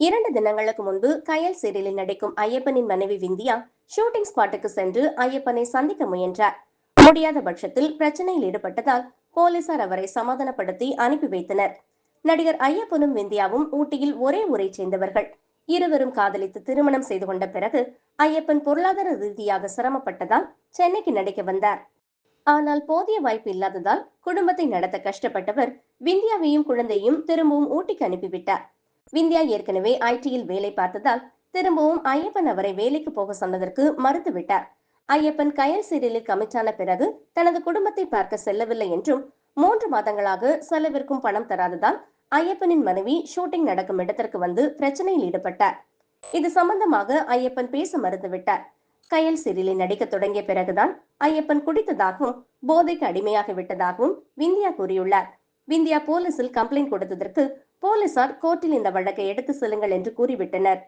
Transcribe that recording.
இரண்டு தினங்களுக்கு முன்பு கயல் சீரியலில் நடிக்கும் ஐயப்பனின் மனைவி விந்தியா ஷூட்டிங் ஸ்பாட்டுக்கு சென்று ஐயப்பனை சந்திக்க முயன்றார். முடியாத பட்சத்தில் பிரச்சனையில் ஈடுபட்டதால் போலீசார் அவரை சமாதானப்படுத்தி அனுப்பி வைத்தனர். நடிகர் ஐயப்பனும் விந்தியாவும் ஊட்டியில் ஒரே ஊரை சேர்ந்தவர்கள். இருவரும் காதலித்து திருமணம் செய்து கொண்ட பிறகு ஐயப்பன் பொருளாதார ரீதியாக சிரமப்பட்டதால் சென்னைக்கு நடிக்க வந்தார். ஆனால் போதிய வாய்ப்பு இல்லாததால் குடும்பத்தை நடத்த கஷ்டப்பட்டவர் விந்தியாவையும் குழந்தையும் திரும்பவும் ஊட்டிக்கு அனுப்பிவிட்டார். விந்தியா ஏற்கனவே ஐடியில் வேலை பார்த்ததால் திரும்பவும் ஐயப்பன் அவரை வேலைக்கு போக சொன்னதற்கு மறுத்துவிட்டார். ஐயப்பன் கயல் சீரியலில் கமிட்டான பிறகு தனது குடும்பத்தை பார்க்க செல்லவில்லை என்றும் மூன்று மாதங்களாக செலவிற்கும் பணம் தராததால் ஐயப்பனின் மனைவி ஷூட்டிங் நடக்கும் இடத்திற்கு வந்து பிரச்சனையில் ஈடுபட்டார். இது சம்பந்தமாக ஐயப்பன் பேச மறுத்துவிட்டார். கயல் சீரியலில் நடிக்க தொடங்கிய பிறகுதான் ஐயப்பன் குடித்ததாகவும் போதைக்கு அடிமையாகி விட்டதாகவும் விந்தியா கூறியுள்ளார். விந்தியா போலீசில் கம்ப்ளைண்ட் கொடுத்ததற்கு போலீசார் கோர்ட்டில் இந்த வழக்கை எடுத்து செல்லுங்கள் என்று கூறிவிட்டனர்.